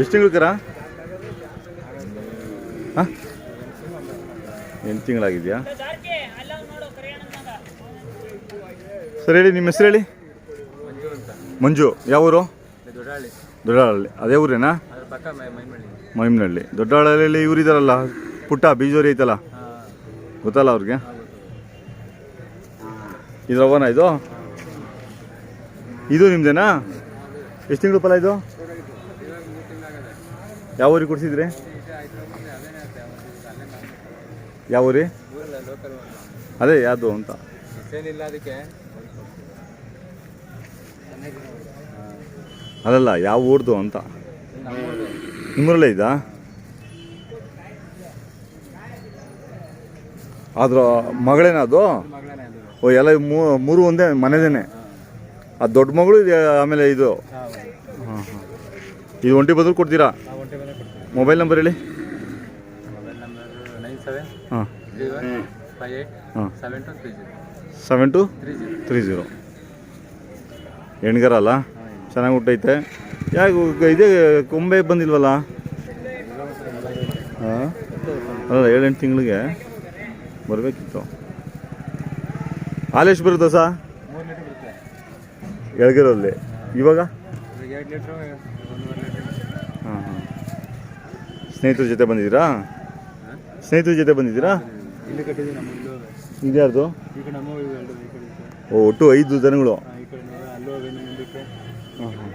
ಎಷ್ಟು ತಿಂಗಳು ಕರ ಹಾಂ? ಎಂಟು ತಿಂಗಳಾಗಿದೆಯಾ? ಸರ್ ಹೇಳಿ ನಿಮ್ಮ ಹೆಸರು ಹೇಳಿ? ಮಂಜು ಯಾವ ಊರು ದೊಡ್ಡಹಳ್ಳಿ. ಅದೇ ಊರೇನಾ? ಮೈಮ್ನಹಳ್ಳಿ ದೊಡ್ಡಹಳ್ಳಿಯಲ್ಲಿ ಇವ್ರು ಇದಾರಲ್ಲ ಪುಟ್ಟ ಬೀಜೋರಿ ಐತಲ್ಲ? ಗೊತ್ತಲ್ಲ ಅವ್ರಿಗೆ? ಇದು ರವಾನ ಇದು? ಇದು ನಿಮ್ದೇನಾ? ಎಷ್ಟು ತಿಂಗಳು ಫಲ ಇದು? ಯಾವ ಊರಿಗೆ ಕೊಡ್ಸಿದ್ರಿ? ಯಾವ ಊರಿ? ಅದೇ ಯಾವುದು ಅಂತ. ಅದಕ್ಕೆ ಅದಲ್ಲ ಯಾವ ಊರ್ದು ಅಂತ. ನಿಮ್ಮೂರಲ್ಲೇ ಇದಾ ಆದ್ರ ಮಗಳೇನ ಅದು? ಓ, ಎಲ್ಲ ಮೂರು ಒಂದೇ ಮನೆದೇನೆ. ಆ ದೊಡ್ಡ ಮಗಳು ಆಮೇಲೆ ಇದು? ಇದು ಒಂಟಿ ಬದಲು ಕೊಡ್ತೀರಾ? ಮೊಬೈಲ್ ನಂಬರ್ ಹೇಳಿ. ಹಾಂ. ಹಾಂ. Seven two three zero. ಎಣ್ಗಾರ ಅಲ್ಲ? ಚೆನ್ನಾಗಿ ಹುಟ್ಟೈತೆ ಯಾಕೆ ಇದೇ ಕೊಂಬೆ ಬಂದಿಲ್ವಲ್ಲ? ಹಾಂ. ಅಲ್ಲ ಏಳೆಂಟು ತಿಂಗಳಿಗೆ ಬರಬೇಕಿತ್ತು. ಹಾಲು ಎಷ್ಟು ಬರುತ್ತಾ ಸಾ? ಮೂರು ಲೀಟ್ರ್ ಬರುತ್ತೆ. ಎಳ್ಗಿರಲ್ಲಿ ಇವಾಗ? ಎರಡು ಲೀಟ್ರು ಒಂದೂವರೆ ಲೀಟ್ರ್. ಹಾಂ ಹಾಂ ಸ್ನೇಹಿತರ ಜೊತೆ ಬಂದಿದ್ದೀರಾ? ಸ್ನೇಹಿತರ ಜೊತೆ ಬಂದಿದ್ದೀರಾ? ಇಲ್ಲಿ ಕಟ್ಟಿದ್ದೀವಿ ನಮ್ಮ ಇಲ್ಲೂ ಇದ್ಯಾರ್ದು ಈ ಕಡೆ ನಮ್ಮ ಇವು ಎರಡು ಈ ಕಡೆ ಇದೆ. ಓ ಒಟ್ಟು ಐದು ಜನಗಳು. ಹಾಂ ಈ ಕಡೆ ನೋಡು, ಅಲ್ಲೂ ಅವೆ ಇನ್ನು ಮುಂದಕ್ಕೆ ಹಾಂ ಹಾಂ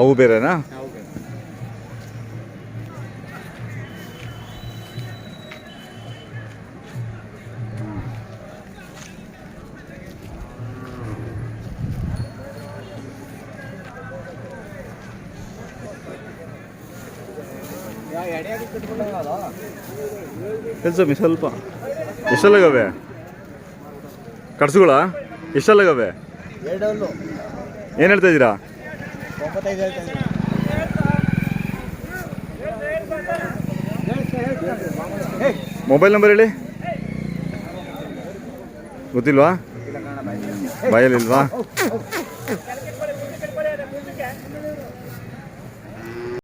ಅವು ಬೇರೆನಾ? ಬೇರೆ ಸೊ ಮಿ ಸ್ವಲ್ಪ. ಎಷ್ಟೆಲ್ಲಗವೆ? ಕಡ್ಸುಗಳ ಎಷ್ಟೆಲ್ಲಾಗವೆ? ಏನು ಹೇಳ್ತಾ ಇದ್ದೀರಾ? ಮೊಬೈಲ್ ನಂಬರ್ ಹೇಳಿ. ಗೊತ್ತಿಲ್ವಾ? ಬಾಯಲ್ಲಿಲ್ವಾ